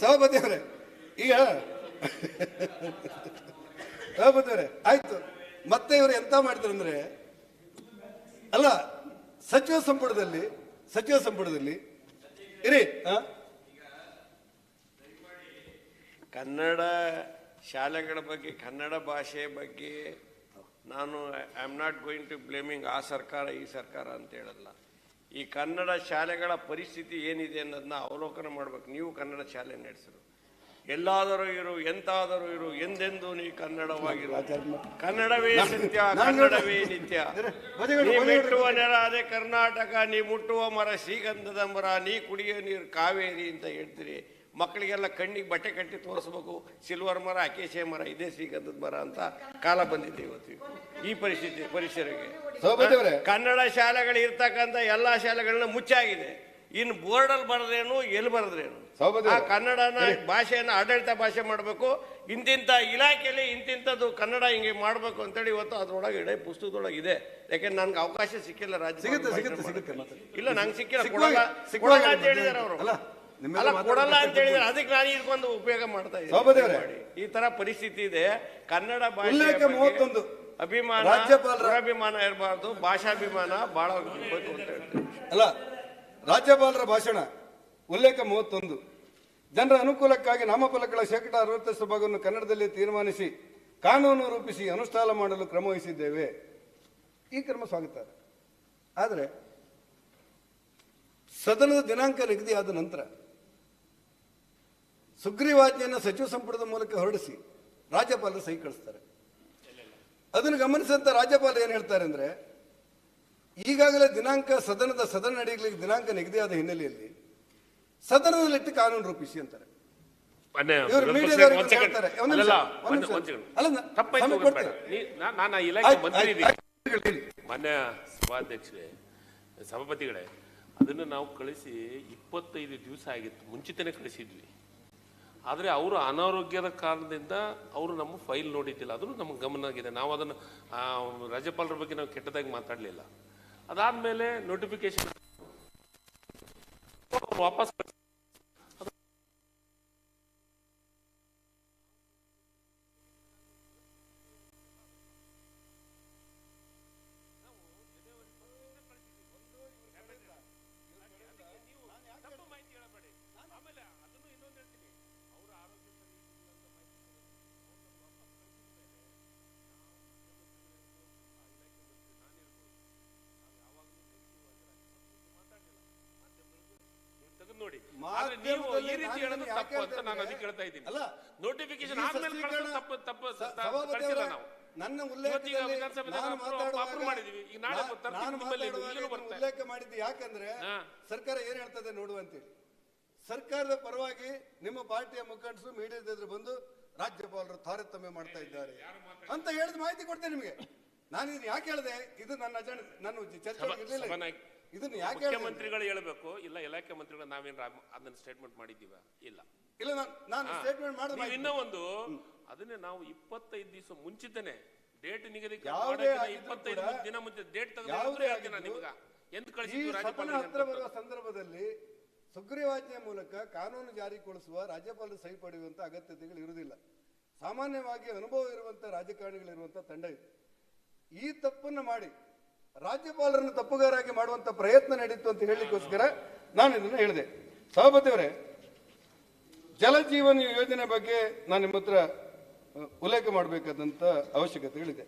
ಸಭಾಪತಿ ಅವರೇ, ಈಗ ಸಭಾಪತಿ ಅವರೇ, ಆಯ್ತು ಮತ್ತೆ ಇವರು ಎಂತ ಮಾಡ್ತಾರೆ ಅಂದ್ರೆ, ಅಲ್ಲ, ಸಚಿವ ಸಂಪುಟದಲ್ಲಿ ಸಚಿವ ಸಂಪುಟದಲ್ಲಿ, ಇರಿ? ಕನ್ನಡ ಶಾಲೆಗಳ ಬಗ್ಗೆ, ಕನ್ನಡ ಭಾಷೆ ಬಗ್ಗೆ ನಾನು I am not going to blaming ಆ ಸರ್ಕಾರ, ಈ ಸರ್ಕಾರ ಅಂತ ಹೇಳಲ್ಲ ಈ ಕನ್ನಡ ಶಾಲೆಗಳ ಪರಿಸ್ಥಿತಿ ಏನಿದೆ ಅನ್ನೋದನ್ನ ಅವಲೋಕನ ಮಾಡ್ಬೇಕು. ನೀವು ಕನ್ನಡ ಶಾಲೆ ನಡೆಸಿದ್ರು ಎಲ್ಲಾದರೂ ಇರು ಎಂತಾದರೂ ಇರು ಎಂದೆಂದೂ ನೀ ಕನ್ನಡವಾಗಿರು. ಕನ್ನಡವೇ ಸತ್ಯ ಕನ್ನಡವೇ ನಿತ್ಯ. ನೀ. ಮೆಟ್ಟುವ ನೆಲ ಅದೇ ಕರ್ನಾಟಕ ನೀ ಮುಟ್ಟುವ ಮರ ಶ್ರೀಗಂಧದ ಮರ ನೀ ಕುಡಿಯೋ ನೀರು ಕಾವೇರಿ ಅಂತ ಹೇಳ್ತೀರಿ. ಮಕ್ಕಳಿಗೆಲ್ಲ ಕಣ್ಣಿಗೆ ಬಟ್ಟೆ ಕಟ್ಟಿ ತೋರಿಸ್ಬೇಕು. ಸಿಲ್ವರ್ ಮರ ಅಕೇಶೆ ಮರ ಇದೇ ಶ್ರೀಗಂಧದ ಮರ ಅಂತ ಕಾಲ ಬಂದಿದೆ ಇವತ್ತು. ಈ ಪರಿಸ್ಥಿತಿ ಪರಿಸರಕ್ಕೆ. ಕನ್ನಡ ಶಾಲೆಗಳು ಇರ್ತಕ್ಕಂಥ ಎಲ್ಲಾ ಶಾಲೆಗಳನ್ನ ಮುಚ್ಚಾಗಿದೆ. ಇನ್ನು ಬೋರ್ಡಲ್ಲಿ ಬರದೇನು ಎಲ್ಲಿ ಬರದ್ರೇನು? ಆ ಕನ್ನಡನ ಭಾಷೆಯನ್ನು ಆಡಳಿತ ಭಾಷೆ ಮಾಡಬೇಕು. ಇಂತಿಂಥ ಇಲಾಖೆಯಲ್ಲಿ ಇಂತಿಂಥದ್ದು ಕನ್ನಡ ಹಿಂಗೆ ಮಾಡಬೇಕು ಅಂತೇಳಿ ಇವತ್ತು ಅದರೊಳಗೆ ಇಡೀ ಪುಸ್ತಕದೊಳಗೆ ಇದೆ. ಯಾಕೆಂದ್ರೆ ನನ್ಗೆ ಅವಕಾಶ ಸಿಕ್ಕಿಲ್ಲ ರಾಜ್ಯ ಇಲ್ಲ ನಂಗೆ ಸಿಕ್ಕಿಲ್ಲ. ಸಿಕ್ಕಿಲ್ಲ ಅಂತ ಹೇಳಿದಾರೆ ಅವರು. ಅಲ್ಲ, ಕೊಡಲ್ಲ ಅಂತ ಹೇಳಿದ್ರೆ ಅದಕ್ಕೆ ನಾನು ಇದಕ್ಕೊಂದು ಉಪಯೋಗ ಮಾಡ್ತಾ ಇದ್ದೇನೆ. ಈ ತರ ಪರಿಸ್ಥಿತಿ ಇದೆ. ಕನ್ನಡ ಭಾಷೆ ಮೂವತ್ತೊಂದು. ಅಭಿಮಾನ ರಾಜ್ಯಪಾಲರ- ಅಭಿಮಾನ ಇರಬಾರ್ದು ಭಾಷಾಭಿಮಾನ ಬಹಳ ಅಲ್ಲ ರಾಜ್ಯಪಾಲರ ಭಾಷಣ ಉಲ್ಲೇಖ ಮೂವತ್ತೊಂದು. ಜನರ ಅನುಕೂಲಕ್ಕಾಗಿ ನಾಮಫಲಕಗಳ ಶೇಕಡ ಅರವತ್ತಷ್ಟು ಭಾಗವನ್ನು ಕನ್ನಡದಲ್ಲಿ ತೀರ್ಮಾನಿಸಿ ಕಾನೂನು ರೂಪಿಸಿ ಅನುಷ್ಠಾನ ಮಾಡಲು ಕ್ರಮ ವಹಿಸಿದ್ದೇವೆ. ಈ ಕ್ರಮ ಸ್ವಾಗತ. ಆದರೆ ಸದನದ ದಿನಾಂಕ ನಿಗದಿಯಾದ ನಂತರ ಸುಗ್ರೀವಾಜ್ಞೆಯನ್ನು ಸಚಿವ ಸಂಪುಟದ ಮೂಲಕ ಹೊರಡಿಸಿ ರಾಜ್ಯಪಾಲರು ಸಹಿ ಕಳಿಸ್ತಾರೆ. ಅದನ್ನು ಗಮನಿಸಿದಂತ ರಾಜ್ಯಪಾಲರು ಏನು ಹೇಳ್ತಾರೆ ಅಂದರೆ ಈಗಾಗಲೇ ದಿನಾಂಕ ಸದನದ ಸದನ ನಡೆಯಲಿಕ್ಕೆ ದಿನಾಂಕ ನಿಗದಿಯಾದ ಹಿನ್ನೆಲೆಯಲ್ಲಿ ಸದನದಲ್ಲಿಟ್ಟು ಕಾನೂನು ರೂಪಿಸಿ ಅಂತಾರೆ. ಮಾನ್ಯ ಸಭಾಧ್ಯಕ್ಷರೇ ಸಭಾಪತಿಗಳೇ ಅದನ್ನು ನಾವು ಕಳಿಸಿ ಇಪ್ಪತ್ತೈದು ದಿವಸ ಆಗಿತ್ತು. ಮುಂಚಿತನೇ ಕಳಿಸಿದ್ವಿ. ಆದರೆ ಅವರು ಅನಾರೋಗ್ಯದ ಕಾರಣದಿಂದ ಅವರು ನಮ್ಮ ಫೈಲ್ ನೋಡಿದ್ದಿಲ್ಲ ಅದನ್ನು ನಮಗೆ ಗಮನ ಆಗಿದೆ. ನಾವು ಅದನ್ನು ರಾಜ್ಯಪಾಲರ ಬಗ್ಗೆ ನಾವು ಕೆಟ್ಟದಾಗಿ ಮಾತಾಡಲಿಲ್ಲ. ಅದಾದಮೇಲೆ ನೋಟಿಫಿಕೇಶನ್ ವಾಪಸ್ ನೋಡಿ ಆದ್ರೆ ನೀವು ಈ ರೀತಿ ಹೇಳೋದು ತಪ್ಪು ಅಂತ ನಾನು ಅದಕ್ಕೆ ಹೇಳ್ತಾ ಇದ್ದೀನಿ ಅಲ್ಲ, ನೋಟಿಫಿಕೇಶನ್ ಆದ್ಮೇಲೆ ಸಸ್ತೀಕರಣ- ತಪ್ಪು ತಪ್ಪು ಕಳ್ಸಿಲ್ಲ ನಾವು. ನನ್ನ ಉಲ್ಲೇಖದಲ್ಲಿ ನಾನು ಮಾತಾಡುವಾಗ. ಉಲ್ಲೇಖ ಮಾಡಿದ್ದು ಯಾಕಂದ್ರೆ ಸರ್ಕಾರ ಏನ್ ಹೇಳ್ತದೆ ನೋಡು ಅಂತೇಳಿ ಸರ್ಕಾರದ ಪರವಾಗಿ ನಿಮ್ಮ ಪಾರ್ಟಿಯ ಮುಖಂಡರು ಮೀಡಿಯಾದ ಎದುರು ಬಂದು ರಾಜ್ಯಪಾಲರು ತಾರತಮ್ಯ ಮಾಡ್ತಾ ಇದ್ದಾರೆ ಅಂತ ಹೇಳಿದ ಮಾಹಿತಿ ಕೊಡ್ತೇನೆ ನಿಮಗೆ. ನಾನು ಇದನ್ನ ಯಾಕೆ ಹೇಳಿದೆ? ಇದು ನನ್ನ ಅಜಾಣ ನನ್ನ ಚರ್ಚೆ ಇರಲಿಲ್ಲ ಇದನ್ನ ಯಾಕೆ ಮುಖ್ಯಮಂತ್ರಿಗಳು ಹೇಳಬೇಕು ಇಲ್ಲ ಇಲಾಖೆ ಮಂತ್ರಿಗಳು ನಾವೇನ್ ಅದನ್ನ ಸ್ಟೇಟ್ಮೆಂಟ್ ಮಾಡಿದ್ದೀವ? ಇಲ್ಲ. ಇಲ್ಲ ನಾನು. ಸ್ಟೇಟ್ಮೆಂಟ್ ನೀವು ಇನ್ನ ಒಂದು ಅದನ್ನೇ ನಾವು ಇಪ್ಪತ್ತೈದು ದಿವಸ ಮುಂಚಿತನೆ ಡೇಟ್ ನಿಗದಿ ಇಪ್ಪತ್ತೈದು ದಿನ ಮುಂಚೆ ಡೇಟ್ ಯಾವುದೇ ನಿಮ್ಗೆ ಎಂತ ಕಳಿಸಿದ್ರು ಹತ್ರ ಬರುವ ಸಂದರ್ಭದಲ್ಲಿ ಸುಗ್ರೀವಾಜ್ಞೆ ಮೂಲಕ ಕಾನೂನು ಜಾರಿಗೊಳಿಸುವ ರಾಜ್ಯಪಾಲರು ಸಹಿ ಪಡೆಯುವಂತ ಅಗತ್ಯತೆಗಳು ಇರುವುದಿಲ್ಲ. ಸಾಮಾನ್ಯವಾಗಿ ಅನುಭವ ಇರುವಂತ ರಾಜಕಾರಣಿಗಳಿರುವಂತ ತಂಡ ಇದು. ಈ ತಪ್ಪನ್ನು ಮಾಡಿ ರಾಜ್ಯಪಾಲರನ್ನು ತಪ್ಪುಗಾರಾಗಿ ಮಾಡುವಂತ ಪ್ರಯತ್ನ ನಡೀತು ಅಂತ ಹೇಳಲಿಕ್ಕೋಸ್ಕರ ನಾನು ಇದನ್ನು ಹೇಳಿದೆ. ಸಭಾಪತಿಯವರೇ ಜಲಜೀವನ ಯೋಜನೆ ಬಗ್ಗೆ ನಾನು ನಿಮ್ಮ ಹತ್ರ ಉಲ್ಲೇಖ ಮಾಡಬೇಕಾದಂಥ ಅವಶ್ಯಕತೆಗಳಿದೆ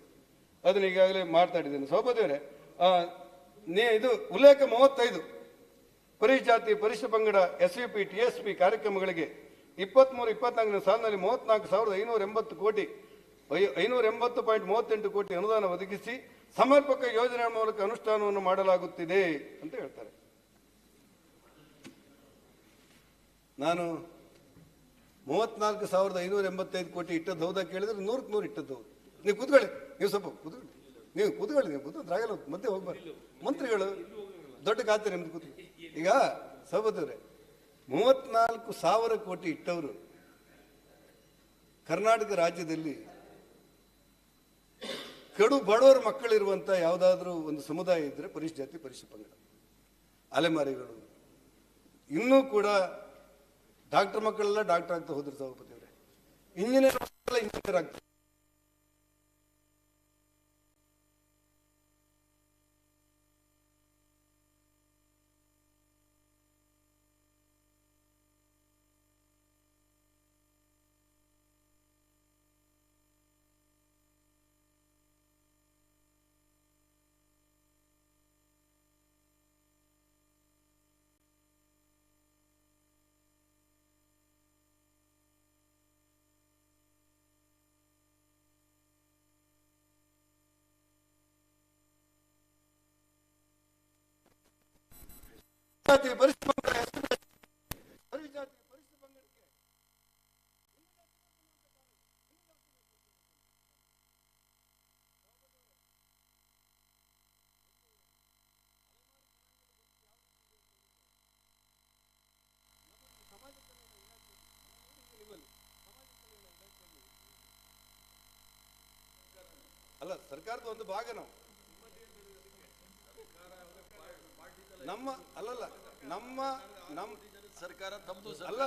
ಅದನ್ನ ಈಗಾಗಲೇ ಮಾತಾಡಿದ್ದೇನೆ ಸಭಾಪತಿಯವರೇ ನೀ ಇದು ಉಲ್ಲೇಖ ಮೂವತ್ತೈದು ಪರಿಜಾತಿ ಜಾತಿ ಪರಿಶಿಷ್ಟ ಪಂಗಡ S U P, T S P ಕಾರ್ಯಕ್ರಮಗಳಿಗೆ ಇಪ್ಪತ್ಮೂರು, ಇಪ್ಪತ್ನಾಲ್ಕನೇ ಸಾಲಿನಲ್ಲಿ ಮೂವತ್ನಾಲ್ಕು ಸಾವಿರದ ಐನೂರ ಎಂಬತ್ತು ಕೋಟಿ ಐನೂರ ಎಂಬತ್ತು ಪಾಯಿಂಟ್ ಮೂವತ್ತೆಂಟು ಕೋಟಿ ಅನುದಾನ ಒದಗಿಸಿ ಸಮರ್ಪಕ ಯೋಜನೆ ಮೂಲಕ ಅನುಷ್ಠಾನವನ್ನು ಮಾಡಲಾಗುತ್ತಿದೆ ಅಂತ ಹೇಳ್ತಾರೆ. ನಾನು ಮೂವತ್ನಾಲ್ಕು ಸಾವಿರದ ಐನೂರ ಎಂಬತ್ತೈದು ಕೋಟಿ ಇಟ್ಟದ್ದು ಹೌದಾ ಕೇಳಿದ್ರೆ ನೂರಕ್ಕೆ ನೂರು ಇಟ್ಟದ್ದು ಹೌದು. ನೀವು ಕೂತ್ಕೊಳ್ಳಿ, ನೀವು ಸ್ವಲ್ಪ ಕೂತ್ಕೊಳ್ಳಿ. ನೀವು ಕೂತ್ಕೊಳ್ಳಿ, ನೀವು ಕೂತ್ಕೊಂಡ್ರೆ ಆಗಲ್ಲ ಮತ್ತೆ ಹೋಗ್ಬಾರ್ದು ಮಂತ್ರಿಗಳು ದೊಡ್ಡ ಖಾತೆ ನಿಮ್ದು ಕೂತು ಈಗ ಸಹೋದರೇ ಮೂವತ್ನಾಲ್ಕು ಸಾವಿರ ಕೋಟಿ ಇಟ್ಟವರು ಕರ್ನಾಟಕ ರಾಜ್ಯದಲ್ಲಿ ಕಡು ಬಡವರ ಮಕ್ಕಳಿರುವಂಥ ಯಾವುದಾದ್ರೂ ಒಂದು ಸಮುದಾಯ ಇದ್ದರೆ ಪರಿಶ್ ಜಾತಿ ಪರಿಶಿಷ್ಟ ಪಂಗಡ. ಅಲೆಮಾರಿಗಳು. ಇನ್ನೂ ಕೂಡ ಡಾಕ್ಟರ್ ಮಕ್ಕಳೆಲ್ಲ ಡಾಕ್ಟರ್ ಆಗ್ತಾ ಹೋದ್ರು ಸಭಾಪತಿ ಅವರೇ ಇಂಜಿನಿಯರ್ ಮಕ್ಕಳೆಲ್ಲ ಇಂಜಿನಿಯರ್ ಆಗ್ತಾರೆ ಜಾತಿ ಪರಿಶಿಷ್ಟ ಪಂಗಡ ಪಂಗಡಕ್ಕೆ ಅಲ್ಲ ಸರ್ಕಾರದ ಒಂದು ಭಾಗ ನಾವು. ನಮ್ಮ ಅಲ್ಲಲ್ಲ ನಮ್ಮ ನಮ್ಮ ಸರ್ಕಾರ ತಮ್ಮದು ಅಲ್ಲ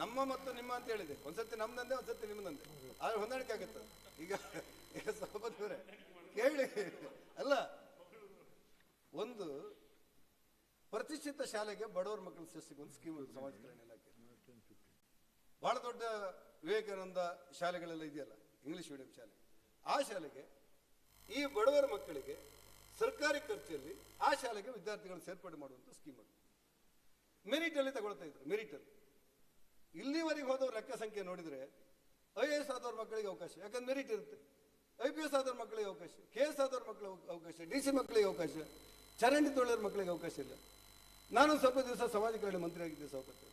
ನಮ್ಮ ಮತ್ತು ನಿಮ್ಮ ಅಂತ ಹೇಳಿದೆ. ಒಂದ್ಸತಿ ನಮ್ದಂದೆ ಒಂದ್ಸತಿ ನಿಮ್ಮದಂದೆ ಆದ್ರೆ ಹೊಂದಾಣಿಕೆ ಆಗುತ್ತೆ. ಈಗ ಈಗ ಸಭಾಪತಿ ಕೇಳಿ ಅಲ್ಲ ಒಂದು ಪ್ರತಿಷ್ಠಿತ ಶಾಲೆಗೆ ಬಡವರ ಮಕ್ಕಳ ಶಿಸ್ತಿಗೆ ಒಂದು ಸ್ಕೀಮ್ ಸಮಾಜ ಕಲ್ಯಾಣ ಇಲಾಖೆ. ಬಹಳ ದೊಡ್ಡ ವಿವೇಕಾನಂದ ಶಾಲೆಗಳೆಲ್ಲ ಇದೆಯಲ್ಲ ಇಂಗ್ಲಿಷ್ ಮೀಡಿಯಂ ಶಾಲೆ. ಆ ಶಾಲೆಗೆ ಈ ಬಡವರ ಮಕ್ಕಳಿಗೆ ಸರ್ಕಾರಿ ಖರ್ಚಲ್ಲಿ ಆ ಶಾಲೆಗೆ ವಿದ್ಯಾರ್ಥಿಗಳನ್ನು ಸೇರ್ಪಡೆ ಮಾಡುವಂಥ ಸ್ಕೀಮ್ ಅದು. ಮೆರಿಟ್ ಅಲ್ಲಿ ತಗೊಳ್ತಾ ಇದ್ರು ಮೆರಿಟ್ ಅಲ್ಲಿ. ಇಲ್ಲಿವರೆಗೆ ಹೋದವ್ರ ಲೆಕ್ಕ ಸಂಖ್ಯೆ ನೋಡಿದ್ರೆ ಐ ಎ ಎಸ್ ಆದವ್ರ ಮಕ್ಕಳಿಗೆ ಅವಕಾಶ, ಯಾಕಂದ್ರೆ ಮೆರಿಟ್ ಇರುತ್ತೆ. ಐ ಪಿ ಎಸ್ ಆದವ್ರ ಮಕ್ಕಳಿಗೆ ಅವಕಾಶ ಕೆ ಎಸ್ ಆದವ್ರ ಮಕ್ಕಳಿಗೆ ಅವಕಾಶ ಡಿ ಸಿ ಮಕ್ಕಳಿಗೆ ಅವಕಾಶ, ಚರಂಡಿ ತೊಳೆಯೋರ ಮಕ್ಕಳಿಗೆ ಅವಕಾಶ ಇಲ್ಲ. ನಾನು ಸ್ವಲ್ಪ ದಿವಸ ಸಮಾಜ ಕಲ್ಯಾಣ ಮಂತ್ರಿ ಆಗಿದ್ದೆ ಸೌಕರ್ಯ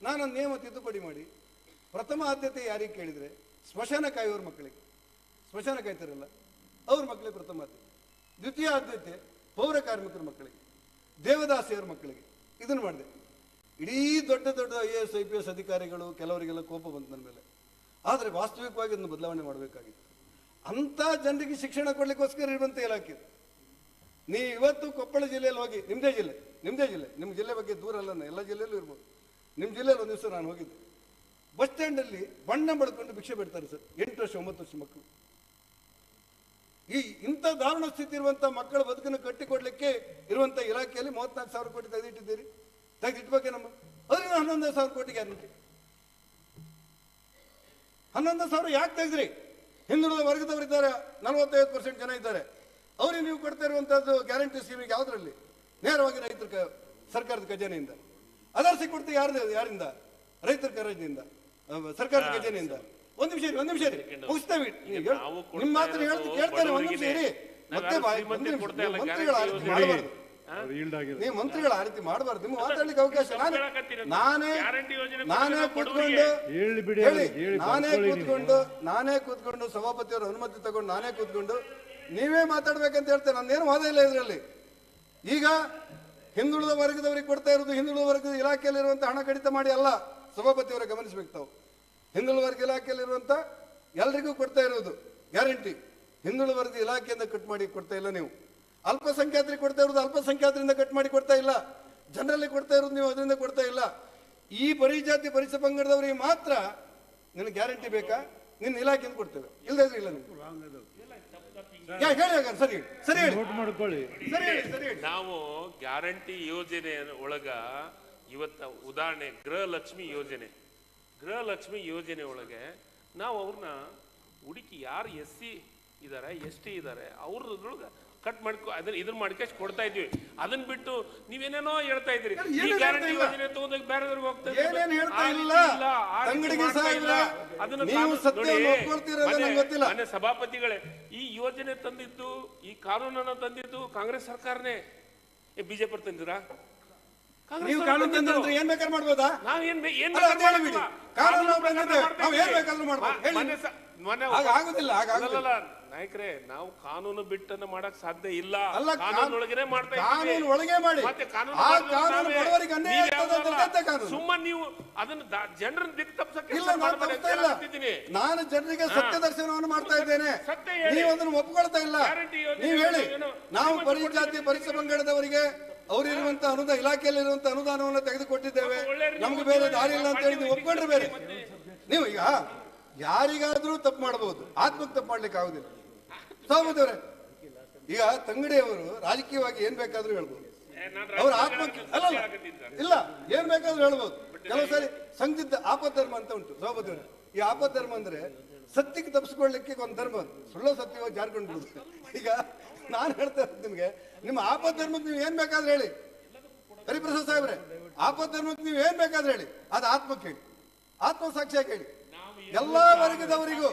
ನಾನು ನಿಯಮ ತಿದ್ದುಪಡಿ ಮಾಡಿ, ಪ್ರಥಮ ಆದ್ಯತೆ ಯಾರಿಗೆ ಕೇಳಿದರೆ, ಸ್ಮಶಾನ ಕಾಯುವವ್ರ ಮಕ್ಕಳಿಗೆ. ಸ್ಮಶಾನ ಕಾಯ್ತಾರಲ್ಲ, ಅವ್ರ ಮಕ್ಕಳಿಗೆ ಪ್ರಥಮ ಆದ್ಯತೆ. ದ್ವಿತೀಯ ಆದ್ಯತೆ ಪೌರ ಕಾರ್ಮಿಕರ ಮಕ್ಕಳಿಗೆ ದೇವದಾಸಿಯರ ಮಕ್ಕಳಿಗೆ. ಇದನ್ನು ಮಾಡಿದೆ. ಇಡೀ ದೊಡ್ಡ ದೊಡ್ಡ I A S, I P S ಅಧಿಕಾರಿಗಳು ಕೆಲವರಿಗೆಲ್ಲ ಕೋಪ ಬಂತು ನನ್ನ ಮೇಲೆ. ಆದರೆ ವಾಸ್ತವಿಕವಾಗಿ ಅದನ್ನು ಬದಲಾವಣೆ ಮಾಡಬೇಕಾಗಿತ್ತು. ಅಂಥ ಜನರಿಗೆ ಶಿಕ್ಷಣ ಕೊಡಲಿಕ್ಕೋಸ್ಕರ ಇರುವಂಥ ಇಲಾಖೆ ನೀ ಇವತ್ತು ಕೊಪ್ಪಳ ಜಿಲ್ಲೆಯಲ್ಲಿ ಹೋಗಿ ನಿಮ್ಮದೇ ಜಿಲ್ಲೆ ನಿಮ್ಮದೇ ಜಿಲ್ಲೆ, ನಿಮ್ಮ ಜಿಲ್ಲೆ ಬಗ್ಗೆ ದೂರ ಅಲ್ಲ ಎಲ್ಲ ಜಿಲ್ಲೆಯಲ್ಲೂ ಇರ್ಬೋದು. ನಿಮ್ಮ ಜಿಲ್ಲೆಯಲ್ಲಿ ಒಂದು ದಿವಸ ನಾನು ಹೋಗಿದ್ದೆ. ಬಸ್ ಸ್ಟ್ಯಾಂಡಲ್ಲಿ ಬಣ್ಣ ಬಡ್ಕೊಂಡು ಭಿಕ್ಷೆ ಬಿಡ್ತಾರೆ ಸರ್. ಎಂಟು ವರ್ಷ, ಒಂಬತ್ತು ವರ್ಷ ಮಕ್ಕಳು. ಈ ಇಂಥ ದಾರುಣ ಸ್ಥಿತಿ ಇರುವಂಥ ಮಕ್ಕಳ ಬದುಕನ್ನು ಕಟ್ಟಿಕೊಡ್ಲಿಕ್ಕೆ ಇರುವಂಥ ಇಲಾಖೆಯಲ್ಲಿ ಮೂವತ್ನಾಲ್ಕು ಸಾವಿರ ಕೋಟಿ ತೆಗೆದಿಟ್ಟಿದ್ದೀರಿ. ತೆಗೆದಿಟ್ಬೇಕೆ ನಮ್ಮ? ಅದರಿಂದ ಹನ್ನೊಂದು ಸಾವಿರ ಕೋಟಿ ಗ್ಯಾರಂಟಿ. ಹನ್ನೊಂದು ಸಾವಿರ ಯಾಕೆ ತೆಗೆದ್ರಿ? ಹಿಂದುಳಿದ ವರ್ಗದವರಿದ್ದಾರೆ ನಲವತ್ತೈದು ಪರ್ಸೆಂಟ್ ಜನ ಇದ್ದಾರೆ. ಅವರಿಗೆ ನೀವು ಕೊಡ್ತಾ ಇರುವಂಥದ್ದು ಗ್ಯಾರಂಟಿ ಸ್ಕೀಮಿಗೆ ಯಾವುದ್ರಲ್ಲಿ? ನೇರವಾಗಿ ರೈತರ ಕ- ಸರ್ಕಾರದ ಖಜಾನೆಯಿಂದ. ಅದರ್ಸಿ ಕೊಡ್ತೀವಿ ಯಾರ್ದು ಯಾರಿಂದ? ರೈತರ ಖಜಾನೆಯಿಂದ. ಸರ್ಕಾರದ ಖಜಾನೆಯಿಂದ. ಒಂದ್ ನಿಮಿಷ ಇರಿ ಒಂದ್ ನಿಮಿಷ ಇರಿ. ಮುಗಿಸ್ತೇವೆ ನಿಮ್ಮ ಮಾತನ್ನ ಹೇಳ್ತೀನಿ ಇರೋದು ಕೇಳ್ತೇನೆ ಒಂದ್ ನಿಮಿಷ ಇರಿ. ಮತ್ತೆ ಮಂತ್ರಿಗಳ ಆ ಗ್ಯಾರಂಟಿ ರೀತಿ ಯೋಜನೆ. ಮಾಡಬಾರ್ದು. ನೀವು ಮಂತ್ರಿಗಳ ಆ ರೀತಿ ಮಾಡಬಾರ್ದು. ನಿಮ್ಗೆ ಮಾತಾಡ್ಲಿಕ್ಕೆ ಅವಕಾಶ ನಾನು ನಾನೇ ಗ್ಯಾರಂಟಿ ಯೋಜನೆ ನಾನೇ ಕೊಡೋದು ಕೂತ್ಕೊಂಡು ಹೇಳಿ ಬಿಡಿ ಹೇಳಿ. ನಾನೇ ಕೂತ್ಕೊಂಡು ನಾನೇ ಕೂತ್ಕೊಂಡು ಸಭಾಪತಿಯವರ ಅನುಮತಿ ತಗೊಂಡು ನಾನೇ ಕೂತ್ಕೊಂಡು ನೀವೇ ಮಾತಾಡ್ಬೇಕಂತ ಹೇಳ್ತೇನೆ. ನಂದೇನು ವಾದ ಇಲ್ಲ ಇದರಲ್ಲಿ. ಈಗ ಹಿಂದುಳಿದ ವರ್ಗದವರಿಗೆ ಕೊಡ್ತಾ ಇರೋದು ಹಿಂದುಳಿದ ವರ್ಗದ ಇಲಾಖೆಯಲ್ಲಿರುವಂತಹ ಹಣ ಕಡಿತ ಮಾಡಿ ಅಲ್ಲ ಸಭಾಪತಿಯವರ ಗಮನಿಸಬೇಕು ತಾವು. ಹಿಂದುಳಿದ ವರ್ಗ ಇಲಾಖೆಯಲ್ಲಿರುವಂತ ಎಲ್ರಿಗೂ ಕೊಡ್ತಾ ಇರೋದು ಗ್ಯಾರಂಟಿ. ಹಿಂದುಳಿದ ವರ್ಗ ಇಲಾಖೆಯಿಂದ ಕಟ್ ಮಾಡಿ ಕೊಡ್ತಾ ಇಲ್ಲ ನೀವು. ಅಲ್ಪಸಂಖ್ಯಾತರಿಗೆ ಕೊಡ್ತಾ ಇರೋದು ಅಲ್ಪಸಂಖ್ಯಾತರಿಂದ ಕಟ್ ಮಾಡಿ ಕೊಡ್ತಾ ಇಲ್ಲ. ಜನರಲ್ಲಿ ಕೊಡ್ತಾ ಇರೋದು ನೀವು ಅದರಿಂದ ಕೊಡ್ತಾ ಇಲ್ಲ. ಈ ಪರಿಜಾತಿ ಪರಿಸ ಪಂಗಡದವರಿಗೆ ಮಾತ್ರ ನಿನ್ನ ಗ್ಯಾರಂಟಿ ಬೇಕಾ? ನಿನ್ನ ಇಲಾಖೆಯಿಂದ ಕೊಡ್ತೇವೆ. ಇಲ್ಲದ್ರೆ ಇಲ್ಲ ನೀವು ಸರಿ ಹೇಳಿ ಸರಿ ಮಾಡ್ಕೊಳ್ಳಿ. ಸರಿ ಹೇಳಿ ಸರಿ ನಾವು ಗ್ಯಾರಂಟಿ ಯೋಜನೆ ಒಳಗ ಇವತ್ತ ಉದಾಹರಣೆ ಗೃಹಲಕ್ಷ್ಮಿ ಯೋಜನೆ. ಗೃಹಲಕ್ಷ್ಮಿ ಯೋಜನೆ ಒಳಗೆ ನಾವು ಅವ್ರನ್ನ ಹುಡುಕಿ ಯಾರು ಎಸ್ ಸಿ ಇದಾರೆ ಎಸ್ ಟಿ ಇದಾರೆ ಅವ್ರದ್ರೊಳಗೆ ಕಟ್ ಮಾಡ್ಕೊ ಅದನ್ನ ಇದನ್ನ ಮಾಡ್ಕೇಶ್ ಕೊಡ್ತಾ ಇದ್ವಿ ಅದನ್ನ ಬಿಟ್ಟು ನೀವೇನೇನೋ ಹೇಳ್ತಾ ಇದ್ರಿ ಈ ಗ್ಯಾರಂಟಿ ಯೋಜನೆ ತಗೊಂಡ್ ಬೇರೆದವ್ರಿಗೆ ಹೋಗ್ತಾ ಇದ್ದಾರೆ. ಹೇಳ್ತಾ ಇಲ್ಲ? ತಂಗಡಿಗೆ ಸಹ ಇಲ್ಲ. ಇಲ್ಲ. ಅದನ್ನ ಸಭಾಪತಿಗಳೇ ಈ ಯೋಜನೆ ತಂದಿದ್ದು ಈ ಕಾನೂನನ್ನ ತಂದಿದ್ದು ಕಾಂಗ್ರೆಸ್ ಸರ್ಕಾರನೇ ಬಿಜೆಪಿ ತಂದಿರಾ ನೀವು ಕಾನೂನು. ತಂದ್ರೆ ಏನ್ ಬೇಕಾದ್ರೆ ಮಾಡ್ಬೋದಾ ನಾವ್ ಏನ್ ಬೇ- ಏನ್ ಅಲ್ಲ, ಬೇಕಾದ್ರೂ ಹೇಳ್ಬಿಡಿ. ಮಾಡ್ತೀವಿ. ಕಾನೂನು ಬಂದಿದೆ. ಏನ್. ಬೇಕಾದ್ರೂ ಮಾಡ್ಬೋದು. ಹೇಳಿ. ಮೊನ್ನೆ ಸ- ಮೊನ್ನೆ ಹಾಗ್ ಆಗುದಿಲ್ಲ, ಹಾಗ್ ಆಗುದಿಲ್ಲ. ಅಲ್ಲಲ್ಲ, ನಾಯಕ್ರೆ ನಾವು ಕಾನೂನು ಬಿಟ್ಟನ್ನ ಮಾಡಕ್ ಸಾಧ್ಯ ಇಲ್ಲ ಅಲ್ಲ, ಕಾನೂನೊಳಗನೆ ಮಾಡ್ತಾ ಇದ್ದೀವಿ. ಕಾನೂನು ಒಳಗೆ ಮಾಡಿ. ಮತ್ತೆ ಕಾನೂನು ಆ ಮಾಡಿದ್ರೆ ಕಾನೂನು ನಾವೇ- ಬಡವರಿಗೆ ಅನ್ಯಾಯ ನೀವ್ ಆಗ್ತದೆ ಅಂತ ಯಾವ್ದಲ್ಲ. ಎಂತ ಕಾನೂನು? ಸುಮ್ಮನೆ ನೀವು ಅದನ್ನ ಜನರನ್ನ ದಿಕ್ಕು ತಪ್ಸಕ್ಕೆ ಇಲ್ಲ ನಾನು ತಪ್ಪಿಸ್ತಾ ಇಲ್ಲ ನಾನು ಜನರಿಗೆ ಸತ್ಯ ದರ್ಶನವನ್ನು ಮಾಡ್ತಾ ಇದ್ದೇನೆ ಸತ್ಯ ಹೇಳಿ. ನೀವು ಅದನ್ನು ಒಪ್ಕೊಳ್ತಾ ಇಲ್ಲ ಗ್ಯಾರಂಟಿ ಯೋಜನೆ ನೀವು ಹೇಳಿ ಏನು? ನಾವು ಪರಿಜಾತಿ ಪರಿಸರ ಪರಿಸ ಪಂಗಡದವರಿಗೆ ಅವರಿರುವಂತ ಅನುದಾನ ಇಲಾಖೆಯಲ್ಲಿರುವಂತ ಅನುದಾನವನ್ನು ತೆಗೆದುಕೊಟ್ಟಿದ್ದೇವೆ. ನಮ್ಗೆ ಬೇರೆ ದಾರಿ ಇಲ್ಲ ಅಂತ ಹೇಳಿ ನೀವು ಒಪ್ಕೊಂಡ್ರೆ ಬೇರೆ. ನೀವು ಈಗ ಯಾರಿಗಾದ್ರೂ ತಪ್ಪು ಮಾಡಬಹುದು ಆತ್ಮಕ್ಕೆ ತಪ್ಪು ಮಾಡ್ಲಿಕ್ಕೆ ಆಗುದಿಲ್ಲ. ಸಹಮತವ್ರೆ ಈಗ ತಂಗಡಿಯವರು ರಾಜಕೀಯವಾಗಿ ಏನ್ ಬೇಕಾದ್ರೂ ಹೇಳ್ಬೋದು. ಅವ್ರ ಆತ್ಮಕ್ಕೆ ಅಲ್ಲ. ಇಲ್ಲ ಏನ್ ಬೇಕಾದ್ರೂ ಹೇಳ್ಬೋದು. ಕೆಲವು ಸಾರಿ ಸಂದಿದ್ಧ ಆಪಧರ್ಮ ಅಂತ ಉಂಟು ಸಹೋದರ ಈ ಆಪಧರ್ಮ ಅಂದ್ರೆ ಸತ್ಯಕ್ಕೆ ತಪ್ಪಿಸ್ಕೊಳ್ಳಿಕ್ಕೆ ಒಂದು ಧರ್ಮ. ಸುಳ್ಳ ಸತ್ಯವಾಗಿ ಜಾರ್ಕೊಂಡು ಈಗ ನಾನು ಹೇಳ್ತಾ ಇರೋದು ನಿಮ್ಗೆ, ನಿಮ್ಮ ಧರ್ಮಕ್ಕೆ ನೀವು ಏನ್ ಬೇಕಾದ್ರೆ ಹೇಳಿ. ಹರಿಪ್ರಸಾದ್ ಸಾಹೇಬ್ರೆ ಆಪಧರ್ಮಕ್ಕೆ ನೀವು ಏನ್ ಬೇಕಾದ್ರೆ ಹೇಳಿ. ಅದು ಆತ್ಮಕ್ಕೆ ಹೇಳಿ. ಆತ್ಮಸಾಕ್ಷಿಯಾಗಿ ಹೇಳಿ. ಎಲ್ಲಾ ವರ್ಗದವರಿಗೂ,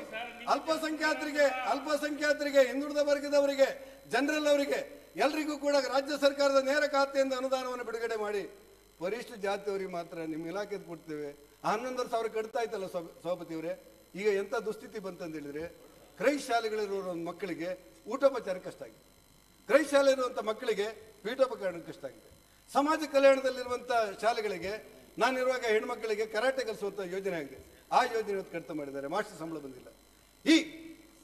ಅಲ್ಪಸಂಖ್ಯಾತರಿಗೆ ಅಲ್ಪಸಂಖ್ಯಾತರಿಗೆ, ಹಿಂದುಳಿದ ವರ್ಗದವರಿಗೆ ಜನರಲ್ ಅವರಿಗೆ ಎಲ್ರಿಗೂ ಕೂಡ ರಾಜ್ಯ ಸರ್ಕಾರದ ನೇರ ಖಾತೆಯಿಂದ ಅನುದಾನವನ್ನು ಬಿಡುಗಡೆ ಮಾಡಿ. ವರಿಷ್ಠ ಜಾತಿಯವರಿಗೆ ಮಾತ್ರ ನಿಮ್ಮ ಇಲಾಖೆ ಕೊಡ್ತೇವೆ. ಹನ್ನೊಂದರ ಸಾವಿರ ಕಟ್ತಾ ಇತ್ತಲ್ಲ ಸಭ- ಸಭಾಪತಿಯವರೇ ಈಗ ಎಂತ ದುಸ್ಥಿತಿ ಬಂತಂತ ಹೇಳಿದ್ರೆ ಕ್ರೈಸ್ಟ್ ಶಾಲೆಗಳಿರುವ ಮಕ್ಕಳಿಗೆ ಊಟೋಪಚಾರ ಕಷ್ಟ ಆಗಿದೆ ಕ್ರೈಸ್ಟ್ ಶಾಲೆ ಇರುವಂತ ಮಕ್ಕಳಿಗೆ ಪೀಠೋಪಕರಣ ಕಷ್ಟ ಆಗಿದೆ ಸಮಾಜ ಕಲ್ಯಾಣದಲ್ಲಿರುವಂಥ ಶಾಲೆಗಳಿಗೆ ನಾನಿರುವಾಗ ಹೆಣ್ಮಕ್ಕಳಿಗೆ ಕರಾಟೆ ಕಲಿಸುವಂಥ ಯೋಜನೆ ಆಗಿದೆ. ಆ ಯೋಜನೆ ಕಡಿತ ಮಾಡಿದ್ದಾರೆ. ಮಾಸ್ಟರ್ ಸಂಬಳ ಬಂದಿಲ್ಲ. ಈ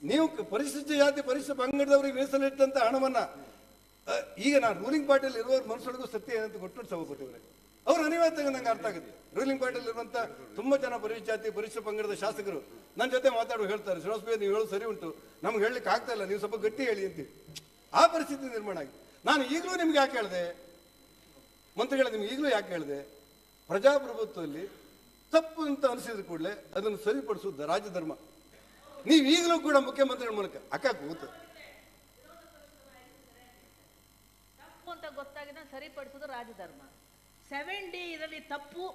ನೀವು ಪರಿಶಿಷ್ಟ ಜಾತಿ, ಪರಿಶಿಷ್ಟ ಪಂಗಡದವರಿಗೆ ಮೀಸಲಿಟ್ಟಂಥ ಹಣವನ್ನ ಈಗ ನಾನು ರೂಲಿಂಗ್ ಪಾರ್ಟಿಯಲ್ಲಿ ಇರುವವ್ರ ಮನಸ್ಸೊಳಗೂ ಸತ್ಯ ಏನಂತ ಕೊಟ್ಟು ಸಭಾಪತಿಯವರೇ ಅವ್ರ ಅನಿವಾರ್ಯತೆ ನಂಗೆ ಅರ್ಥ ಆಗುತ್ತೆ. ರೂಲಿಂಗ್ ಪಾರ್ಟಿಯಲ್ಲಿ ಇರುವಂತ ತುಂಬಾ ಜನ ಪರಿಶ್ ಜಾತಿ ಪರಿಶ್ರ ಪಂಗಡದ ಶಾಸಕರು ನನ್ನ ಜೊತೆ ಮಾತಾಡುವ ಹೇಳ್ತಾರೆ, ಶ್ರೀನಿವಾಸ ನೀವು ಹೇಳೋದು ಸರಿ ಉಂಟು. ನಮ್ಗೆ ಹೇಳಲಿಕ್ಕೆ ಆಗ್ತಾ ಇಲ್ಲ, ನೀವು ಸ್ವಲ್ಪ ಗಟ್ಟಿ ಹೇಳಿ ಅಂತೀವಿ. ಆ ಪರಿಸ್ಥಿತಿ ನಿರ್ಮಾಣ ಆಗಿದೆ. ನಾನು ಈಗಲೂ ನಿಮ್ಗೆ ಯಾಕೆ ಹೇಳಿದೆ? ಮಂತ್ರಿಗಳೇ ನಿಮ್ಗೆ ಈಗಲೂ ಯಾಕೆ ಹೇಳಿದೆ? ಪ್ರಜಾಪ್ರಭುತ್ವದಲ್ಲಿ ತಪ್ಪು ಅಂತ ಅನಿಸಿದ ಕೂಡಲೇ ಅದನ್ನು ಸರಿಪಡಿಸುವುದು ರಾಜಧರ್ಮ ನೀವು ಈಗಲೂ ಕೂಡ ಮುಖ್ಯಮಂತ್ರಿಗಳ ಮೂಲಕ ಅಕ್ಕ ಕೂತು. ಅಂತ ಗೊತ್ತಾಗಿದೆ ಸರಿಪಡಿಸೋದು ರಾಜಧರ್ಮ ಸೆವೆನ್ ಡಿ ಇದರಲ್ಲಿ ತಪ್ಪು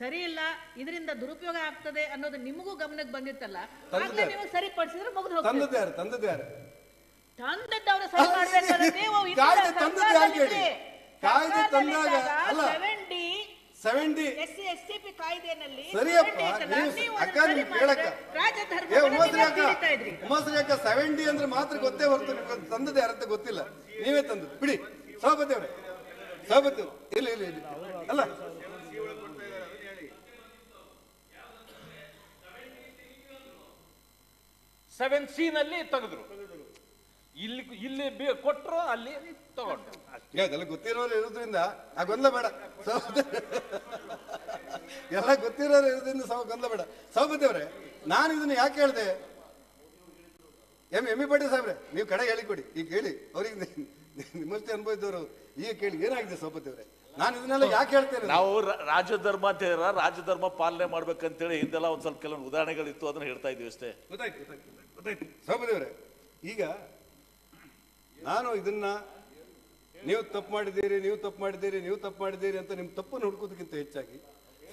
ಸರಿ ಇಲ್ಲ ಇದರಿಂದ ದುರುಪಯೋಗ ಆಗ್ತದೆ ಅನ್ನೋದು ನಿಮಗೂ ಗಮನಕ್ಕೆ ಬಂದಿತ್ತಲ್ಲ? ಆಗ್ಲೇ ನೀವು ಸರಿಪಡಿಸಿದ್ರೆ ಮುಗಿದು ಹೋಗ್ತದೆ. ತಂದಿದ್ದಾರೆ ಯಾರು ತಂದದ್ದು ಯಾರು ತಂದದ್ದವ್ರು ಸರಿ ಮಾಡ್ಬೇಕಾದ್ರೆ ನೀವು ಕಾಯ್ದೆ ತಂದದ್ದು? ಕಾಯ್ದೆ ತಂದಾಗ ಅಲ್ಲ. Seven D seven D S C S T P ಕಾಯ್ದೆನಲ್ಲಿ ಸರಿಯಪ್ಪ 7D ಐತಲ್ಲ, ನೀವು ಅಕ್ಕ ನೀವು ಕೇಳಕ್ಕ ಏ ಉಮಾಶ್ರೀ ಅಕ್ಕ ಅಕ್ಕ ಸೆವೆನ್ ಡಿ ಅಂದ್ರೆ ಮಾತ್ರ ಗೊತ್ತೇ ಹೊರತು ನಿಮ್ಗೆ ತಂದದ್ದು ಯಾರಂತ ಗೊತ್ತಿಲ್ಲ. ನೀವೇ ತಂದು ಬಿಡಿ. ಸಭಾಪತಿ ಅವರೇ ಸಭಾಪತಿ. ಇಲ್ಲ ಇಲ್ಲ ಇಲ್ಲ. ಅಲ್ಲ. ಸೆವೆನ್ ಸಿ ನಲ್ಲಿ ತೆಗೆದ್ರು. ಇಲ್ಲಿ ಇಲ್ಲಿ ಕೊಟ್ಟರು ಕೊಟ್ರು ಅಲ್ಲಿ ತಗೊಂಡ್ರು. ಅದೆಲ್ಲ ಗೊತ್ತಿರೋರು ಇರೋದ್ರಿಂದ ಆ ಗೊಂದಲ ಬೇಡ. ಎಲ್ಲ ಗೊತ್ತಿರೋರು ಇರೋದ್ರಿಂದ ಸಾವು ಗೊಂದಲ ಬೇಡ. ಸಹಪತಿ ಅವರೇ ನಾನು ಇದನ್ನ ಯಾಕೆ ಹೇಳಿದೆ? ಎಂ ಎಮ್ಮಿ ಇ ಪಾಟೀಲ್ ಸಾಹೇಬ್ರೆ ನೀವು ಕಡೆ ಹೇಳಿಕೊಡಿ. ಈಗ ಕೇಳಿ ಅವ್ರಿಗೆ ನಿಮ್ಮಷ್ಟೇ ಅನುಭವಿಸಿದವರು ಈಗ ಕೇಳಿ ಏನಾಗಿದೆ ಸೌಪತಿ ಅವರೇ ನಾನು ಇದನ್ನೆಲ್ಲ ಯಾಕೆ ಹೇಳ್ತೇನೆ ನಾವು ರ- ರಾಜಧರ್ಮ ಅಂತ ಹೇಳಿದ್ರ ರಾಜಧರ್ಮ ಪಾಲನೆ ಮಾಡ್ಬೇಕಂತೇಳಿ ಹಿಂದೆಲ್ಲ ಒಂದ್ ಸ್ವಲ್ಪ ಕೆಲವೊಂದು ಉದಾಹರಣೆಗಳಿತ್ತು ಅದನ್ನ ಹೇಳ್ತಾ ಇದ್ವಿ ಅಷ್ಟೇ. ಗೊತ್ತಾಯ್ತು ಗೊತ್ತಾಯ್ತು ಈಗ ನಾನು ಇದನ್ನ ನೀವು ತಪ್ಪು ಮಾಡಿದ್ದೀರಿ ನೀವು ತಪ್ಪು ಮಾಡಿದ್ದೀರಿ ನೀವು ತಪ್ಪು ಮಾಡಿದ್ದೀರಿ ಅಂತ ನಿಮ್ಮ ತಪ್ಪನ್ನು ಹುಡುಕೋದಕ್ಕಿಂತ ಹೆಚ್ಚಾಗಿ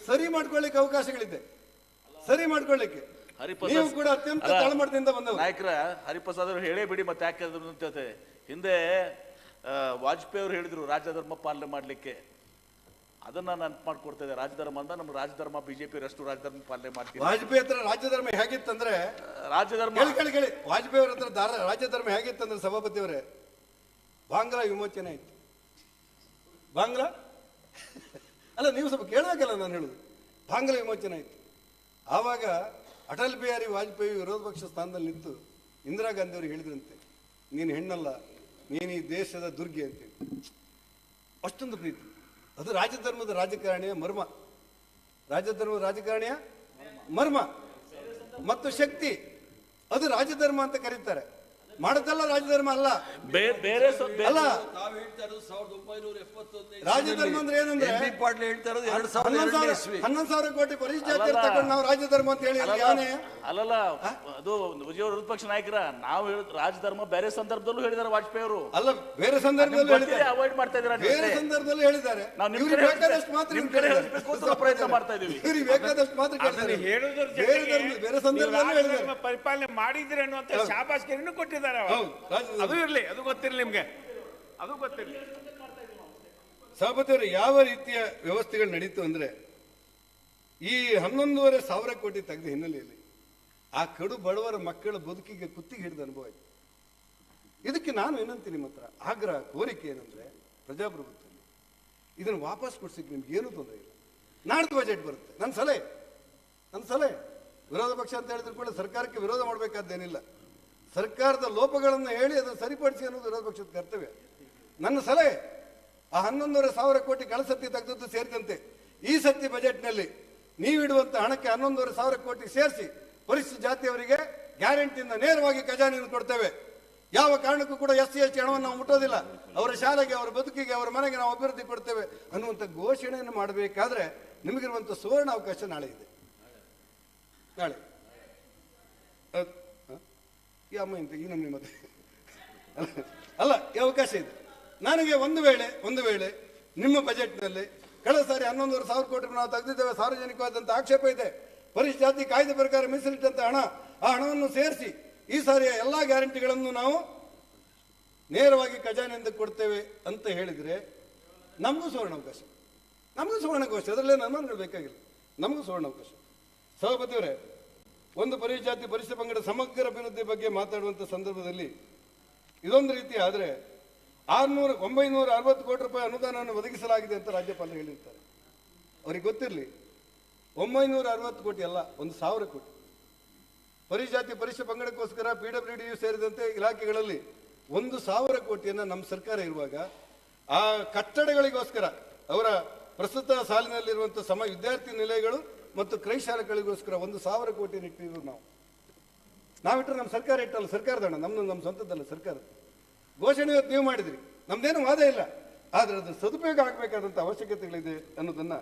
ಸರಿ ಮಾಡ್ಕೊಳ್ಳಿಕ್ಕೆ ಅವಕಾಶಗಳಿದೆ. ಸರಿ ಮಾಡ್ಕೊಳ್ಳಿಕ್ಕೆ. ಹರಿಪ್ರಸಾದ್ ನೀವು ಕೂಡ ಅತ್ಯಂತ ಅಲ್ಲ, ತಳಮಟ್ಟದಿಂದ ಬಂದವರು. ನಾಯಕರ ಹರಿಪ್ರಸಾದ್ ಅವರು ಹೇಳೇ ಬಿಡಿ ಮತ್ತೆ ಯಾಕೆ ಹೇಳಿದ್ರು ಅಂತ ಹೇಳ್ತೇವೆ. ಹಿಂದೆ ಆ, ವಾಜಪೇಯಿ ಅವರು ಹೇಳಿದ್ರು ರಾಜಧರ್ಮ ಪಾಲನೆ ಮಾಡ್ಲಿಕ್ಕೆ. ಅದನ್ನ ನಾನು ಮಾಡ್ಕೊಡ್ತಾ ಇದೆ ರಾಜಧರ್ಮ ಅಂತ ನಮ್ಮ ರಾಜಧರ್ಮ ಬಿಜೆಪಿ ರಷ್ಟು ರಾಜಧರ್ಮ ಪಾಲನೆ ಮಾಡ್ತೀವಿ. ವಾಜಪೇಯಿ ಹತ್ರ ರಾಜ್ಯಧರ್ಮ ಹೇಗಿತ್ತಂದ್ರೆ ರಾಜಧರ್ಮ ಕೇಳಿ ಕೇಳಿ ಕೇಳಿ ವಾಜಪೇಯಿ ಅವ್ರ ಹತ್ರ ದಾರ ರಾಜ್ಯಧರ್ಮ ಹೇಗಿತ್ತಂದ್ರೆ ಸಭಾಪತಿ ಅವರೇ ಬಾಂಗ್ಲಾ ವಿಮೋಚನೆ ಆಯ್ತು. ಬಾಂಗ್ಲಾ? ಅಲ್ಲ ನೀವು ಸ್ವಲ್ಪ ಕೇಳಬೇಕಲ್ಲ ನಾನು ಹೇಳುದು. ಬಾಂಗ್ಲಾ ವಿಮೋಚನೆ ಆಯ್ತು. ಆವಾಗ ಅಟಲ್ ಬಿಹಾರಿ ವಾಜಪೇಯಿ ವಿರೋಧ ಪಕ್ಷ ಸ್ಥಾನದಲ್ಲಿ ನಿಂತು ಇಂದಿರಾ ಗಾಂಧಿ ಅವರು ಹೇಳಿದ್ರಂತೆ ನೀನು ಹೆಣ್ಣಲ್ಲ ನೀನು ಈ ದೇಶದ ದುರ್ಗೆ ಅಂತೇಳಿ. ಅಷ್ಟೊಂದು ಪ್ರೀತಿ. ಅದು ರಾಜಧರ್ಮದ ರಾಜಕಾರಣಿಯ ಮರ್ಮ. ರಾಜಧರ್ಮದ ರಾಜಕಾರಣಿಯ ಮರ್ಮ. ಮತ್ತು ಶಕ್ತಿ. ಅದು ರಾಜಧರ್ಮ ಅಂತ ಕರೀತಾರೆ. ಮಾಡೋದಲ್ಲ ರಾಜಧರ್ಮ ಅಲ್ಲ. ಬೇ- ಬೇರೆ ಸ- ಬೇರೆ- ಅಲ್ಲ. ತಾವು ಹೇಳ್ತಾ ಇರೋದು ಸಾವಿರದ ಒಂಬೈನೂರ ಎಪ್ಪತ್ತೊಂದನೇ ರಾಜಧರ್ಮ ಅಂದ್ರೆ ಏನಂದ್ರೆ? ಹನ್ನೊಂದು ಸಾವಿರ ಕೋಟಿ ಅಲ್ಲಲ್ಲ. ತಗೊಂಡು ನಾವು ರಾಜಧರ್ಮ ಅಂತ ಹೇಳಿ ಅಲ್ಲಲ್ಲ, ಯಾವನೇ ಅಲ್ಲಲ್ಲ. ಅದು ವಿಜಯ ವಿರೋಧ ಪಕ್ಷ ನಾಯಕರ. ನಾವು ಹೇಳಿದ ರಾಜಧರ್ಮ ಬೇರೆ ಸಂದರ್ಭದಲ್ಲೂ ಹೇಳಿದಾರೆ ವಾಜಪೇಯಿ ಅವರು. ಅಲ್ಲ ಬೇರೆ ಸಂದರ್ಭದಲ್ಲಿ ಹೇಳಿದ್ದಾರೆ. ಅವಾಯ್ಡ್ ಮಾಡ್ತಾ ಇದ್ದಾರೆ ಬೇರೆ. ಸಂದರ್ಭದಲ್ಲಿ ಹೇಳಿದ್ದಾರೆ. ನಾವು ನಿಮ್ ಕಡೆ ಬೇಕಾದಷ್ಟು ಮಾತ್ರ ನಿಮ್ ಇವ್ರು ಕಡೆ ಪ್ರಯತ್ನ ಮಾಡ್ತಾ ಇದೀವಿ. ಇವ್ರಿಗೆ ಬೇಕಾದಷ್ಟು ಮಾತ್ರ ಕೇಳ್ತಾರೆ. ಹೇಳುದ್ರ ಬೇರೆ ಜೊತೆಗೆ ಬೇರೆ ಸಂದರ್ಭದಲ್ಲಿ ಹೇಳಿದ್ದಾರೆ. ರಾಜಧರ್ಮ ಪರಿಪಾಲನೆ ಮಾಡಿದ್ರೆ ಅನ್ನುವಂತ ಶಾಬಾಸ್ಗಿರಿನೂ ಕೊಟ್ಟಿದ್ದಾರೆ. ಹೌದು ಅದು ಇರಲಿ ಅದು ಗೊತ್ತಿರಲಿ ನಿಮ್ಗೆ. ಅದು ಗೊತ್ತಿರಲಿ. ಸಭಾಪತಿಯವರು ಯಾವ ರೀತಿಯ ವ್ಯವಸ್ಥೆಗಳು ನಡೀತು ಅಂದ್ರೆ ಈ ಹನ್ನೊಂದೂವರೆ ಸಾವಿರ ಕೋಟಿ ತೆಗೆದ ಹಿನ್ನೆಲೆಯಲ್ಲಿ ಆ ಕಡು ಬಡವರ ಮಕ್ಕಳ ಬದುಕಿಗೆ ಕುತ್ತಿಗೆ ಹಿಡಿದ ಅನುಭವ ಆಯ್ತು. ಇದಕ್ಕೆ ನಾನು ಏನಂತೀನಿ ನಿಮ್ಮ ಹತ್ರ. ಆಗ್ರಹ ಕೋರಿಕೆ ಏನಂದ್ರೆ ಪ್ರಜಾಪ್ರಭುತ್ವದಲ್ಲಿ ಇದನ್ನು ವಾಪಸ್ ಕೊಡ್ಸಿಕ್ಕೆ ನಿಮ್ಗೆ ಏನೂ ತೊಂದರೆ ಇಲ್ಲ. ನಾಡ್ದು ಬಜೆಟ್ ಬರುತ್ತೆ. ನನ್ನ ಸಲಹೆ. ನನ್ನ ಸಲಹೆ. ವಿರೋಧ ಪಕ್ಷ ಅಂತ ಹೇಳಿದ್ರು ಕೂಡ ಸರ್ಕಾರಕ್ಕೆ ವಿರೋಧ ಮಾಡಬೇಕಾದ್ದೇನಿಲ್ಲ. ಸರ್ಕಾರದ ಲೋಪಗಳನ್ನು ಹೇಳಿ ಅದನ್ನು ಸರಿಪಡಿಸಿ ಅನ್ನೋದು ವಿರೋಧ ಪಕ್ಷದ ಕರ್ತವ್ಯ. ನನ್ನ ಸಲಹೆ, ಆ ಹನ್ನೊಂದೂವರೆ ಸಾವಿರ ಕೋಟಿ ಕಳಸತ್ತಿ ಸತಿ ತೆಗೆದದ್ದು ಸೇರಿದಂತೆ ಈ ಸತಿ ಬಜೆಟ್ನಲ್ಲಿ ನೀವಿಡುವಂಥ ಹಣಕ್ಕೆ ಹನ್ನೊಂದೂವರೆ ಸಾವಿರ ಕೋಟಿ ಸೇರಿಸಿ ಪರಿಶಿಷ್ಟ ಜಾತಿಯವರಿಗೆ ಗ್ಯಾರಂಟಿಯಿಂದ ನೇರವಾಗಿ ಖಜಾನೆಯನ್ನು ಕೊಡ್ತೇವೆ. ಯಾವ ಕಾರಣಕ್ಕೂ ಕೂಡ ಎಸ್ ಸಿ ಎಸ್ ಟಿ ಹಣವನ್ನು ನಾವು ಮುಟ್ಟೋದಿಲ್ಲ. ಅವರ ಶಾಲೆಗೆ, ಅವರ ಬದುಕಿಗೆ, ಅವರ ಮನೆಗೆ ನಾವು ಅಭಿವೃದ್ಧಿ ಕೊಡ್ತೇವೆ ಅನ್ನುವಂಥ ಘೋಷಣೆಯನ್ನು ಮಾಡಬೇಕಾದ್ರೆ ನಿಮಗಿರುವಂಥ ಸುವರ್ಣ ಅವಕಾಶ ನಾಳೆ ಇದೆ. ನಾಳೆ? ಈ ಅಮ್ಮ ಇಂತ, ಈ ನಮ್ಮ ಮತ್ತೆ. ಅಲ್ಲ ಈ ಅವಕಾಶ ಇದೆ. ನನಗೆ ಒಂದು ವೇಳೆ ಒಂದು ವೇಳೆ ನಿಮ್ಮ ಬಜೆಟ್ನಲ್ಲಿ ಕಳೆದ ಸಾರಿ ಹನ್ನೊಂದೂವರೆ ಸಾವಿರ ಕೋಟಿ ನಾವು ತೆಗೆದಿದ್ದೇವೆ ಸಾರ್ವಜನಿಕವಾದಂಥ ಆಕ್ಷೇಪ ಇದೆ. ಪರಿಷ್ಠಾತಿ ಕಾಯ್ದೆ ಪ್ರಕಾರ ಮೀಸಲಿಟ್ಟಂತ ಹಣ, ಆ ಹಣವನ್ನು ಸೇರಿಸಿ ಈ ಸಾರಿಯ ಎಲ್ಲ ಗ್ಯಾರಂಟಿಗಳನ್ನು ನಾವು ನೇರವಾಗಿ ಖಜಾನೆಯಿಂದ ಕೊಡ್ತೇವೆ ಅಂತ ಹೇಳಿದರೆ ನಮಗೂ ಸುವರ್ಣಾವಕಾಶ. ನಮಗೂ ಸುವರ್ಣಾವಕಾಶ. ಅದರಲ್ಲೇ ಅನುಮಾನಗಳು ಬೇಕಾಗಿಲ್ಲ. ನಮಗೂ ಸುವರ್ಣಾವಕಾಶ. ಸಭಾಪತಿಯವರೇ ಒಂದು ಪರಿಜಾತಿ ಜಾತಿ ಪರಿಶಿಷ್ಟ ಪಂಗಡ ಸಮಗ್ರ ಅಭಿವೃದ್ಧಿ ಬಗ್ಗೆ ಮಾತಾಡುವಂಥ ಸಂದರ್ಭದಲ್ಲಿ ಇದೊಂದು ರೀತಿ ಆದರೆ ಆರ್ನೂರ, ಒಂಬೈನೂರ ಅರವತ್ತು ಕೋಟಿ ರೂಪಾಯಿ ಅನುದಾನವನ್ನು ಒದಗಿಸಲಾಗಿದೆ ಅಂತ ರಾಜ್ಯಪಾಲರು ಹೇಳಿರ್ತಾರೆ. ಅವ್ರಿಗೆ ಗೊತ್ತಿರಲಿ, ಒಂಬೈನೂರ ಅರವತ್ತು ಕೋಟಿ ಅಲ್ಲ, ಒಂದು ಸಾವಿರ ಕೋಟಿ. ಪರಿಜಾತಿ ಪರಿಶಿಷ್ಟ ಪಂಗಡಕ್ಕೋಸ್ಕರ ಪಿ ಡಬ್ಲ್ಯೂ ಡಿ ಸೇರಿದಂತೆ ಇಲಾಖೆಗಳಲ್ಲಿ ಒಂದು ಸಾವಿರ ಕೋಟಿಯನ್ನು ನಮ್ಮ ಸರ್ಕಾರ ಇರುವಾಗ ಆ ಕಟ್ಟಡಗಳಿಗೋಸ್ಕರ ಅವರ ಪ್ರಸ್ತುತ ಸಾಲಿನಲ್ಲಿರುವಂಥ ಸಮ ವಿದ್ಯಾರ್ಥಿ ನಿಲಯಗಳು ಮತ್ತು ಕ್ರೈ ಶಾಲೆಗಳಿಗೋಸ್ಕರ ಒಂದು ಸಾವಿರ ಕೋಟಿ ಇಟ್ಟಿದ್ರು ನಾವು. ನಾವಿಟ್ಟರೆ ನಮ್ಮ ಸರ್ಕಾರ ಇಟ್ಟಲ್ಲ, ಸರ್ಕಾರದ ಹಣ, ನಮ್ದು ನಮ್ಮ ಸ್ವಂತದ್ದಲ್ಲ ಸರ್ಕಾರ. ಘೋಷಣೆ ನೀವು ಮಾಡಿದ್ರಿ. ನಮ್ದೇನು ವಾದ ಇಲ್ಲ. ಆದರೆ ಅದು ಸದುಪಯೋಗ ಆಗಬೇಕಾದಂಥ ಅವಶ್ಯಕತೆಗಳಿದೆ ಅನ್ನೋದನ್ನ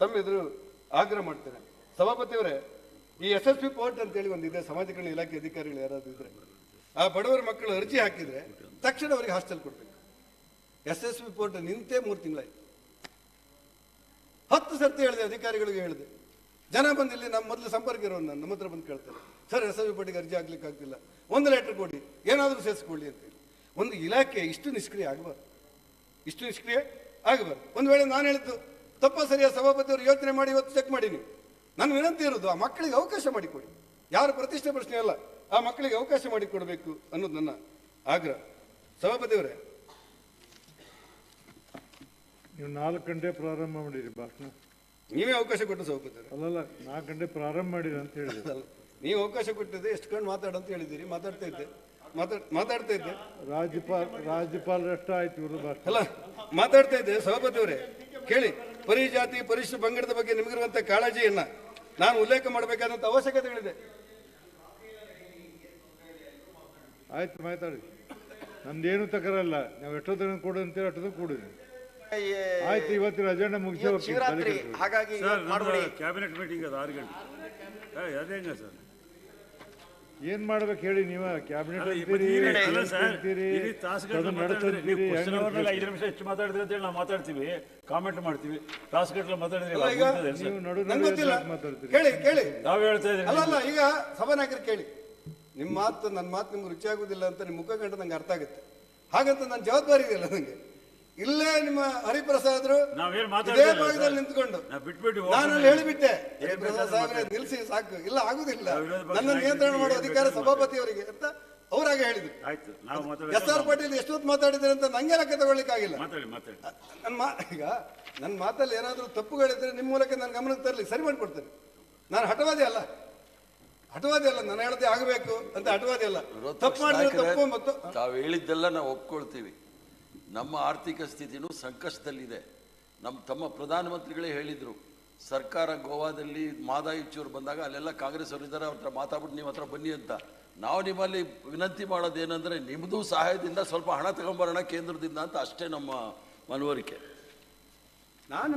ತಮ್ಮೆದುರು ಆಗ್ರಹ ಮಾಡ್ತೇನೆ. ಸಭಾಪತಿಯವರೇ, ಈ ಎಸ್ ಎಸ್ ಪಿ ಪೋರ್ಟ್ ಅಂತೇಳಿ ಒಂದಿದೆ ಸಮಾಜ ಕಲ್ಯಾಣ ಇಲಾಖೆ ಅಧಿಕಾರಿಗಳು ಯಾರಾದ್ರೂ ಇದ್ರೆ. ಆ ಬಡವರ ಮಕ್ಕಳು ಅರ್ಜಿ ಹಾಕಿದ್ರೆ ತಕ್ಷಣ ಅವರಿಗೆ ಹಾಸ್ಟೆಲ್ ಕೊಡ್ಬೇಕು. ಎಸ್ ಎಸ್ ಪಿ ಪೋರ್ಟ್ ನಿಂತೇ ಮೂರು ತಿಂಗಳಾಯ್ತು. ಹತ್ತು ಸರ್ತಿ ಹೇಳಿದೆ, ಅಧಿಕಾರಿಗಳಿಗೆ ಹೇಳಿದೆ. ಜನ ಬಂದು ಇಲ್ಲಿ ನಮ್ಮ ಮೊದಲು ಸಂಪರ್ಕ ಇರೋ ನಾನು ನಮ್ಮ ಹತ್ರ ಬಂದು ಕೇಳ್ತಾರೆ. ಸರ್, ಎಸ್ ಎಸ್ ಪಟ್ಟಿಗೆ ಅರ್ಜಿ ಹಾಕ್ಲಿಕ್ಕೆ ಆಗ್ತಿಲ್ಲ. ಒಂದು ಲೆಟರ್ ಕೊಡಿ. ಏನಾದರೂ ಸೇರಿಸ್ಕೊಳ್ಳಿ ಅಂತ ಒಂದು ಇಲಾಖೆ ಇಷ್ಟು ನಿಷ್ಕ್ರಿಯ ಆಗಬಾರ್ದು. ಇಷ್ಟು ನಿಷ್ಕ್ರಿಯ ಆಗಬಾರ್ದು. ಒಂದು ವೇಳೆ ನಾನು ಹೇಳಿದ್ದು ತಪ್ಪ ಸರಿಯ ಸಭಾಪತಿಯವರು ಯೋಚನೆ ಮಾಡಿ ಇವತ್ತು ಚೆಕ್ ಮಾಡಿ ನೀವು ನನ್ನ ವಿನಂತಿ ಇರೋದು ಆ ಮಕ್ಕಳಿಗೆ ಅವಕಾಶ ಮಾಡಿಕೊಡಿ. ಯಾರು ಪ್ರತಿಷ್ಠೆ ಪ್ರಶ್ನೆ ಅಲ್ಲ, ಆ ಮಕ್ಕಳಿಗೆ ಅವಕಾಶ ಮಾಡಿಕೊಡಬೇಕು ಅನ್ನೋದು ನನ್ನ ಆಗ್ರಹ. ಸಭಾಪತಿಯವರೇ ನೀವು ನಾಲ್ಕು ಗಂಟೆ ಪ್ರಾರಂಭ ಮಾಡಿರಿ, ಭಾಷಣ. ನೀವೇ ಅವಕಾಶ ಕೊಟ್ಟು ಸೌಕರ್ಯ ಅಲ್ಲಲ್ಲ ನಾಲ್ಕು ಗಂಟೆ ಪ್ರಾರಂಭ ಮಾಡಿರಿ ಅಂತ ಹೇಳಿದೆ. ನೀವು ಅವಕಾಶ ಕೊಟ್ಟಿದ್ದೆ ಎಷ್ಟು ಕಣ್ಣು ಮಾತಾಡಂತ ಹೇಳಿದ್ದೀರಿ ಮಾತಾಡ್ತಾ ಇದ್ದೆ. ಮಾತಾಡ್ ಮಾತಾಡ್ತಾ ಇದ್ದೆ. ರಾಜ್ಯಪಾಲ ರಾಜ್ಯಪಾಲರಷ್ಟ ಆಯ್ತು ಇವರು ಭಾಷಣ ಅಲ್ಲ ಮಾತಾಡ್ತಾ ಇದ್ದೆ ಸಭಾಪತಿಯವರೇ ಕೇಳಿ ಪರಿ ಜಾತಿ ಪರಿಶಿಷ್ಟ ಪಂಗಡದ ಬಗ್ಗೆ ನಿಮಗಿರುವಂತ ಕಾಳಜಿಯನ್ನ ನಾನು ಉಲ್ಲೇಖ ಮಾಡಬೇಕಾದಂತ ಅವಶ್ಯಕತೆಗಳಿದೆ ಆಯ್ತು ಮಾತಾಡಿ. ನಂದೇನು ತಕರಲ್ಲ ನಾವು ಎಷ್ಟೊತ್ತಿನ ಕೊಡು ಅಂತೇಳಿ ಅಷ್ಟೊತ್ತಿಗೆ ಕೊಡಿದ್ವಿ ಆಯ್ತು ಇವತ್ತಿನ ಅಜೆಂಡಾ ಮುಗಿಸಿ ಇವತ್ತು ಶಿವರಾತ್ರಿ ಹಾಗಾಗಿ ಮಾಡ್ಬಿಡಿ. ಕ್ಯಾಬಿನೆಟ್ ಮೀಟಿಂಗ್ ಅದು ಆರು ಗಂಟೆ. ಏ, ಅದೇ ಹೆಂಗ ಸರ್? ಏನ್ ಮಾಡ್ಬೇಕು ಹೇಳಿ ನೀವ? ಕ್ಯಾಬಿನೆಟ್ ಮಾತಾಡಿದ್ರೆ ನೀವು ಐದು ನಿಮಿಷ ಹೆಚ್ಚು ಮಾತಾಡಿದ್ರೆ ಅಂತೇಳಿ ನಾವು ಮಾತಾಡ್ತೀವಿ ಕಾಮೆಂಟ್ ಮಾಡ್ತೀವಿ. ಮಾತಾಡಿದ್ರೆ ನೀವು ಗೊತ್ತಿಲ್ಲ. ಯಾಕ್ ಮಾತಾಡ್ತೀರಿ? ಕೇಳಿ ಕೇಳಿ. ತಾವ್ ಹೇಳ್ತಾ ಇದ್ದೀವಿ. ಅಲ್ಲ ಅಲ್ಲ ಈಗ ಸಭಾನಾಯಕರು ಕೇಳಿ. ನಿಮ್ಮ ಮಾತು ನನ್ನ ಮಾತು ನಿಮ್ಗೆ ರುಚಿ ಆಗುದಿಲ್ಲ ಅಂತ ನಿಮ್ಮ ಮುಖ ಕಂಡು ನಂಗೆ ಅರ್ಥ ಆಗುತ್ತೆ. ಹಾಗಂತ ನನ್ನ ಜವಾಬ್ದಾರಿ ಇದೆಯಲ್ಲ ನಂಗೆ? ಇಲ್ಲೇ ನಿಮ್ಮ ಹರಿಪ್ರಸಾದ್ ಇದೇ ಭಾಗದಲ್ಲಿ. ನಿಂತ್ಕೊಂಡು. ನಾನು ಅಲ್ಲಿ ಹೇಳಿಬಿಟ್ಟೆ. ಹರಿಪ್ರಸಾದ್ ಸಾಹೇಬ್ರೆ ನಿಲ್ಸಿ ಸಾಕು. ಇಲ್ಲ ಆಗುದಿಲ್ಲ. ನನ್ನ ನಿಯಂತ್ರಣ ಮಾಡೋ ಅಧಿಕಾರ ಸಭಾಪತಿ ಅವರಿಗೆ ಅಂತ ಅವರಾಗೆ ಹೇಳಿದ್ರು. ಆಯ್ತು ನಾವು ಎಸ್ ಆರ್ ಪಾಟೀಲ್ ಎಷ್ಟೊತ್ತು ಮಾತಾಡಿದ್ರೆ ಅಂತ ನಂಗೆ ಲೆಕ್ಕ ತಗೊಳ್ಳಿಕ್ಕಾಗಿಲ್ಲ ಮಾತಾಡಿ ಮಾತಾಡಿ. ನನ್ನ ಮಾ ಈಗ ನನ್ನ ಮಾತಲ್ಲಿ ಏನಾದರೂ ತಪ್ಪುಗಳಿದ್ರೆ ನಿಮ್ಮ ಮೂಲಕ ನನ್ನ ಗಮನಕ್ಕೆ ತರಲಿ ಸರಿ ಮಾಡಿಕೊಡ್ತೇನೆ. ನಾನು ಹಠವಾದಿ ಅಲ್ಲ. ಹಠವಾದಿ ಅಲ್ಲ ನಾನು ಹೇಳದೆ ಆಗಬೇಕು ಅಂತ ಹಠವಾದಿ ಅಲ್ಲ. ತಪ್ಪು ಮಾಡಿದ್ರೆ ತಪ್ಪು ಮತ್ತು ತಾವು ಹೇಳಿದ್ದೆಲ್ಲ ನಾವು ಒಪ್ಕೊಳ್ತೀವಿ. ನಮ್ಮ ಆರ್ಥಿಕ ಸ್ಥಿತಿನೂ ಸಂಕಷ್ಟದಲ್ಲಿದೆ. ನಮ್ಮ ತಮ್ಮ ಪ್ರಧಾನಮಂತ್ರಿಗಳೇ ಹೇಳಿದರು, ಸರ್ಕಾರ ಗೋವಾದಲ್ಲಿ ಮಾದಾಯಿ ಚೂರು ಬಂದಾಗ ಅಲ್ಲೆಲ್ಲ ಕಾಂಗ್ರೆಸ್ ಅವರು ಇದ್ದಾರೆ, ಅವ್ರ ಹತ್ರ ಮಾತಾಡ್ಬಿಟ್ಟು ನೀವು ಹತ್ರ ಬನ್ನಿ ಅಂತ. ನಾವು ನಿಮ್ಮಲ್ಲಿ ವಿನಂತಿ ಮಾಡೋದೇನೆಂದರೆ ನಿಮ್ಮದು ಸಹಾಯದಿಂದ ಸ್ವಲ್ಪ ಹಣ ತಗೊಂಬರೋಣ ಕೇಂದ್ರದಿಂದ ಅಂತ ಅಷ್ಟೇ ನಮ್ಮ ಮನವರಿಕೆ. ನಾನು